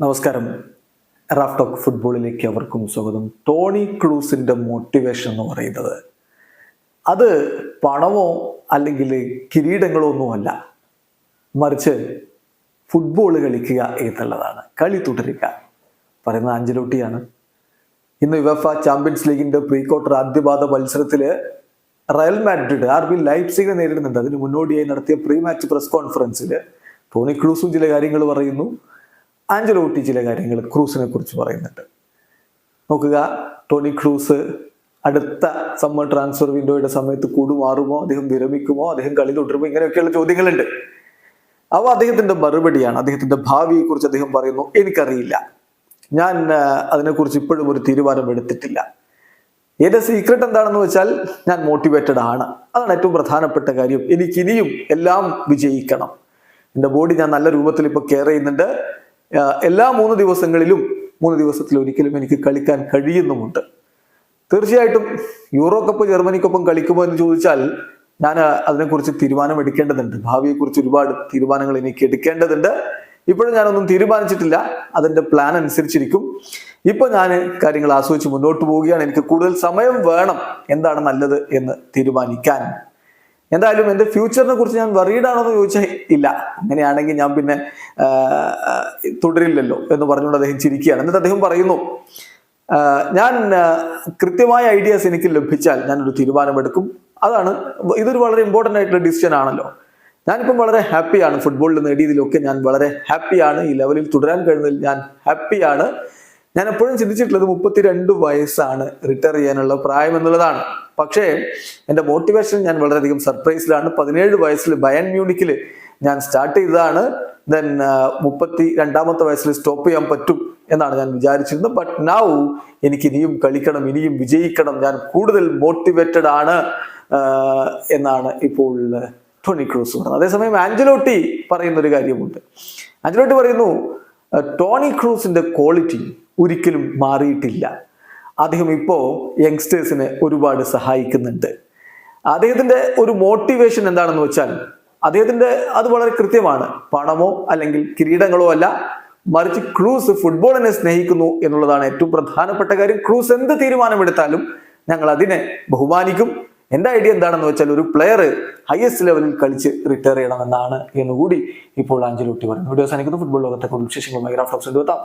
നമസ്കാരം. Raf talk ഫുട്ബോളിലേക്ക് അവർക്കും സ്വാഗതം. ടോണി ക്ലൂസിന്റെ മോട്ടിവേഷൻ എന്ന് പറയുന്നത് അത് പണമോ അല്ലെങ്കിൽ കിരീടങ്ങളോ ഒന്നുമല്ല. മറിച്ച് ഫുട്ബോൾ കളിക്കുക എന്നുള്ളതാണ്. കളി തുടരുക. പറയുന്ന ആഞ്ചലോട്ടിയാണ് ഇന്ന് യുവഫ ചാമ്പ്യൻസ് ലീഗിന്റെ പ്രീ ക്വാർട്ടർ ആദ്യപാദ മത്സരത്തിൽ റയൽ മാഡ്രിഡ് ആർ ബി ലൈപ്സിനെ നേരിടുന്നുണ്ട്. അതിന് മുന്നോടിയായി നടത്തിയ പ്രീ മാച്ച് പ്രസ് കോൺഫറൻസിൽ ടോണി ക്രൂസും ചില കാര്യങ്ങൾ പറയുന്നു. ആഞ്ചലോട്ടി ചില കാര്യങ്ങൾ ക്രൂസിനെ കുറിച്ച് പറയുന്നുണ്ട്. നോക്കുക ടോണി ക്രൂസ് അടുത്ത സമ്മർ ട്രാൻസ്ഫർ വിൻഡോയുടെ സമയത്ത് കൂടുമാറുമോ? അദ്ദേഹം വിരമിക്കുമോ? അദ്ദേഹം കളി തുടരുമോ? ഇങ്ങനെയൊക്കെയുള്ള ചോദ്യങ്ങളുണ്ട്. അവ അദ്ദേഹത്തിന്റെ മറുപടിയാണ്. അദ്ദേഹത്തിന്റെ ഭാവിയെക്കുറിച്ച് അദ്ദേഹം പറയുന്നു എനിക്കറിയില്ല. ഞാൻ അതിനെക്കുറിച്ച് ഇപ്പോഴും ഒരു തീരുമാനം എടുത്തിട്ടില്ല. എന്റെ സീക്രട്ട് എന്താണെന്ന് വെച്ചാൽ ഞാൻ മോട്ടിവേറ്റഡ് ആണ്. അതാണ് ഏറ്റവും പ്രധാനപ്പെട്ട കാര്യം. എനിക്കിനിയും എല്ലാം വിജയിക്കണം. എന്റെ ബോഡി ഞാൻ നല്ല രൂപത്തിൽ ഇപ്പോൾ കെയർ ചെയ്യുന്നുണ്ട്. എല്ലാ മൂന്ന് ദിവസങ്ങളിലും മൂന്ന് ദിവസത്തിൽ ഒരിക്കലും എനിക്ക് കളിക്കാൻ കഴിയുന്നുമുണ്ട്. തീർച്ചയായിട്ടും യൂറോ കപ്പ് ജർമ്മനിക്കൊപ്പം കളിക്കുമോ എന്ന് ചോദിച്ചാൽ ഞാൻ അതിനെക്കുറിച്ച് തീരുമാനം എടുക്കേണ്ടതുണ്ട്. ഭാവിയെക്കുറിച്ച് ഒരുപാട് തീരുമാനങ്ങൾ എനിക്ക് എടുക്കേണ്ടതുണ്ട്. ഇപ്പോഴും ഞാനൊന്നും തീരുമാനിച്ചിട്ടില്ല. അതിന്റെ പ്ലാൻ അനുസരിച്ചിരിക്കും. ഇപ്പൊ ഞാൻ കാര്യങ്ങൾ ആസ്വദിച്ച് മുന്നോട്ട് പോവുകയാണ്. എനിക്ക് കൂടുതൽ സമയം വേണം. എന്താണ് നല്ലത് എന്ന് തീരുമാനിക്കാൻ. എന്തായാലും എന്റെ ഫ്യൂച്ചറിനെ കുറിച്ച് ഞാൻ വറീഡാണോ എന്ന് ചോദിച്ചാൽ ഇല്ല. അങ്ങനെയാണെങ്കിൽ ഞാൻ പിന്നെ തുടരില്ലല്ലോ എന്ന് പറഞ്ഞുകൊണ്ട് അദ്ദേഹം ചിരിക്കുകയാണ്. എന്നിട്ട് അദ്ദേഹം പറയുന്നു ഞാൻ കൃത്യമായ ഐഡിയാസ് എനിക്ക് ലഭിച്ചാൽ ഞാനൊരു തീരുമാനമെടുക്കും. അതാണ് ഇതൊരു വളരെ ഇമ്പോർട്ടന്റ് ആയിട്ടുള്ള ഡിസിഷൻ ആണല്ലോ. ഞാനിപ്പം വളരെ ഹാപ്പിയാണ് ഫുട്ബോളിൽ നേടിയതിലൊക്കെ ഞാൻ വളരെ ഹാപ്പിയാണ് ഈ ലെവലിൽ തുടരാൻ കഴിയുന്നതിൽ ഞാൻ ഹാപ്പിയാണ് ഞാൻ എപ്പോഴും ചിന്തിച്ചിട്ടുള്ളത് മുപ്പത്തിരണ്ട് വയസ്സാണ് റിട്ടയർ ചെയ്യാനുള്ള പ്രായം എന്നുള്ളതാണ്. പക്ഷേ എന്റെ മോട്ടിവേഷൻ ഞാൻ വളരെയധികം സർപ്രൈസിലാണ് പതിനേഴ് വയസ്സിൽ ബയൻ മ്യൂണിക്കിൽ ഞാൻ സ്റ്റാർട്ട് ചെയ്തതാണ്. ദെൻ മുപ്പത്തി രണ്ടാമത്തെ വയസ്സിൽ സ്റ്റോപ്പ് ചെയ്യാൻ പറ്റും എന്നാണ് ഞാൻ വിചാരിച്ചിരുന്നത്. ബട്ട് നൗ എനിക്ക് ഇനിയും കളിക്കണം ഇനിയും വിജയിക്കണം. ഞാൻ കൂടുതൽ മോട്ടിവേറ്റഡ് ആണ് എന്നാണ് ഇപ്പോൾ ടോണി ക്രൂസ് പറയുന്നത്. അതേസമയം ആഞ്ചലോട്ടി പറയുന്ന ഒരു കാര്യമുണ്ട്. ആഞ്ചലോട്ടി പറയുന്നു ടോണി ക്രൂസിന്റെ ക്വാളിറ്റി ഒരിക്കലും മാറിയിട്ടില്ല. അദ്ദേഹം ഇപ്പോൾ യങ്സ്റ്റേഴ്സിനെ ഒരുപാട് സഹായിക്കുന്നുണ്ട്. അദ്ദേഹത്തിന്റെ ഒരു മോട്ടിവേഷൻ എന്താണെന്ന് വെച്ചാൽ അദ്ദേഹത്തിന്റെ അത് വളരെ കൃത്യമാണ്. പണമോ അല്ലെങ്കിൽ കിരീടങ്ങളോ അല്ല മറിച്ച് ക്രൂസ് ഫുട്ബോളിനെ സ്നേഹിക്കുന്നു എന്നുള്ളതാണ് ഏറ്റവും പ്രധാനപ്പെട്ട കാര്യം. ക്രൂസ് എന്ത് തീരുമാനമെടുത്താലും ഞങ്ങൾ അതിനെ ബഹുമാനിക്കും. എന്റെ ഐഡിയ എന്താണെന്ന് വെച്ചാൽ ഒരു പ്ലെയർ ഹയസ്റ്റ് ലെവലിൽ കളിച്ച് റിട്ടയർ ചെയ്യണമെന്നാണ് എന്നുകൂടി ഇപ്പോൾ അഞ്ചലുട്ടി പറയുന്നു വീഡിയോ അവസാനിക്കുന്നു. ഫുട്ബോൾ ലോകത്തെ കൂടുതൽ വിശേഷങ്ങളുമായി ഗ്രാഫ് എത്താം.